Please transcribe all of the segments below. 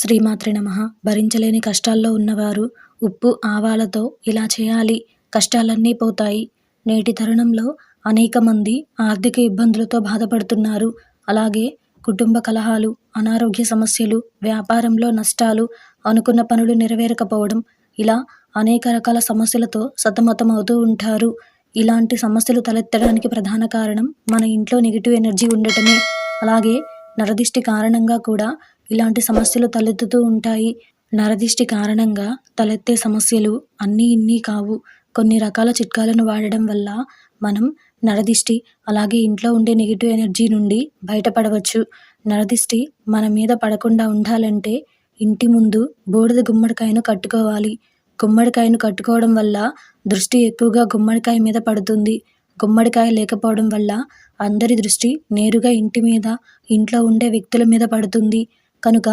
శ్రీమాత్రి నమ. భరించలేని కష్టాల్లో ఉన్నవారు ఉప్పు ఆవాలతో ఇలా చేయాలి. కష్టాలన్నీ పోతాయి. నేటి తరుణంలో అనేక మంది ఆర్థిక ఇబ్బందులతో బాధపడుతున్నారు. అలాగే కుటుంబ కలహాలు అనారోగ్య సమస్యలు వ్యాపారంలో నష్టాలు అనుకున్న పనులు నెరవేరకపోవడం ఇలా అనేక రకాల సమస్యలతో సతమతమవుతూ ఉంటారు. ఇలాంటి సమస్యలు తలెత్తడానికి ప్రధాన కారణం మన ఇంట్లో నెగిటివ్ ఎనర్జీ ఉండటమే. అలాగే నరదిష్టి కారణంగా కూడా ఇలాంటి సమస్యలు తలెత్తుతూ ఉంటాయి. నరదిష్టి కారణంగా తలెత్తే సమస్యలు అన్నీ ఇన్ని కావు. కొన్ని రకాల చిట్కాలను వాడడం వల్ల మనం నరదిష్టి అలాగే ఇంట్లో ఉండే నెగిటివ్ ఎనర్జీ నుండి బయటపడవచ్చు. నరదిష్టి మన మీద పడకుండా ఉండాలంటే ఇంటి ముందు బూడిద గుమ్మడికాయను కట్టుకోవాలి. గుమ్మడికాయను కట్టుకోవడం వల్ల దృష్టి ఎక్కువగా గుమ్మడికాయ మీద పడుతుంది. గుమ్మడికాయ లేకపోవడం వల్ల అందరి దృష్టి నేరుగా ఇంటి మీద ఇంట్లో ఉండే వ్యక్తుల మీద పడుతుంది. కనుక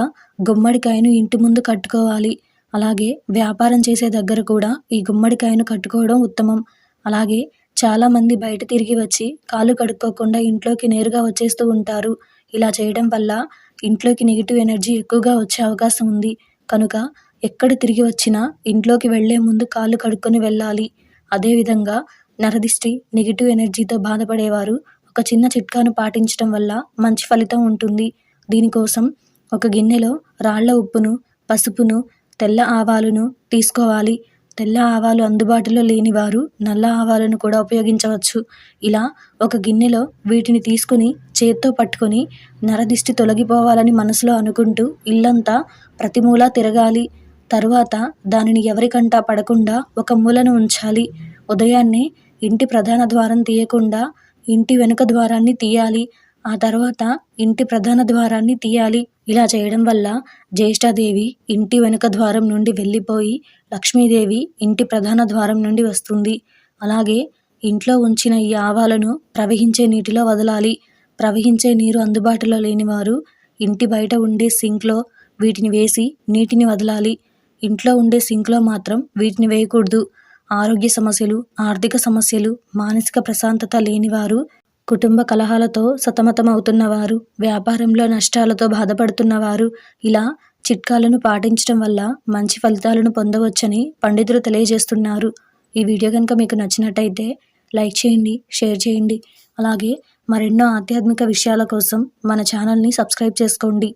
గుమ్మడికాయను ఇంటి ముందు కట్టుకోవాలి. అలాగే వ్యాపారం చేసే దగ్గర కూడా ఈ గుమ్మడికాయను కట్టుకోవడం ఉత్తమం. అలాగే చాలామంది బయట తిరిగి వచ్చి కాళ్ళు కడుక్కోకుండా ఇంట్లోకి నేరుగా వచ్చేస్తూ ఉంటారు. ఇలా చేయడం వల్ల ఇంట్లోకి నెగిటివ్ ఎనర్జీ ఎక్కువగా వచ్చే అవకాశం ఉంది. కనుక ఎక్కడ తిరిగి వచ్చినా ఇంట్లోకి వెళ్ళే ముందు కాళ్ళు కడుక్కొని వెళ్ళాలి. అదేవిధంగా నరదిష్టి నెగిటివ్ ఎనర్జీతో బాధపడేవారు ఒక చిన్న చిట్కాను పాటించడం వల్ల మంచి ఫలితం ఉంటుంది. దీనికోసం ఒక గిన్నెలో రాళ్ళ ఉప్పును పసుపును తెల్ల ఆవాలను తీసుకోవాలి. తెల్ల ఆవాలు అందుబాటులో లేని వారు నల్ల ఆవాలను కూడా ఉపయోగించవచ్చు. ఇలా ఒక గిన్నెలో వీటిని తీసుకుని చేత్తో పట్టుకొని నరదిష్టి తొలగిపోవాలని మనసులో అనుకుంటూ ఇల్లంతా ప్రతి మూల తిరగాలి. తరువాత దానిని ఎవరికంటా పడకుండా ఒక మూలను ఉంచాలి. ఉదయాన్నే ఇంటి ప్రధాన ద్వారం తీయకుండా ఇంటి వెనుక ద్వారాన్ని తీయాలి. ఆ తర్వాత ఇంటి ప్రధాన ద్వారాన్ని తీయాలి. ఇలా చేయడం వల్ల జ్యేష్ఠాదేవి ఇంటి వెనుక ద్వారం నుండి వెళ్ళిపోయి లక్ష్మీదేవి ఇంటి ప్రధాన ద్వారం నుండి వస్తుంది. అలాగే ఇంట్లో ఉంచిన ఈ ఆవాలను ప్రవహించే నీటిలో వదలాలి. ప్రవహించే నీరు అందుబాటులో లేని వారు ఇంటి బయట ఉండే సింక్లో వీటిని వేసి నీటిని వదలాలి. ఇంట్లో ఉండే సింక్లో మాత్రం వీటిని వేయకూడదు. ఆరోగ్య సమస్యలు ఆర్థిక సమస్యలు మానసిక ప్రశాంతత లేనివారు కుటుంబ కలహాలతో సతమతమవుతున్నవారు వ్యాపారంలో నష్టాలతో బాధపడుతున్నవారు ఇలా చిట్కాలను పాటించడం వల్ల మంచి ఫలితాలను పొందవచ్చని పండితులు తెలియజేస్తున్నారు. ఈ వీడియో కనుక మీకు నచ్చినట్టయితే లైక్ చేయండి షేర్ చేయండి. అలాగే మరెన్నో ఆధ్యాత్మిక విషయాల కోసం మన ఛానల్ని సబ్స్క్రైబ్ చేసుకోండి.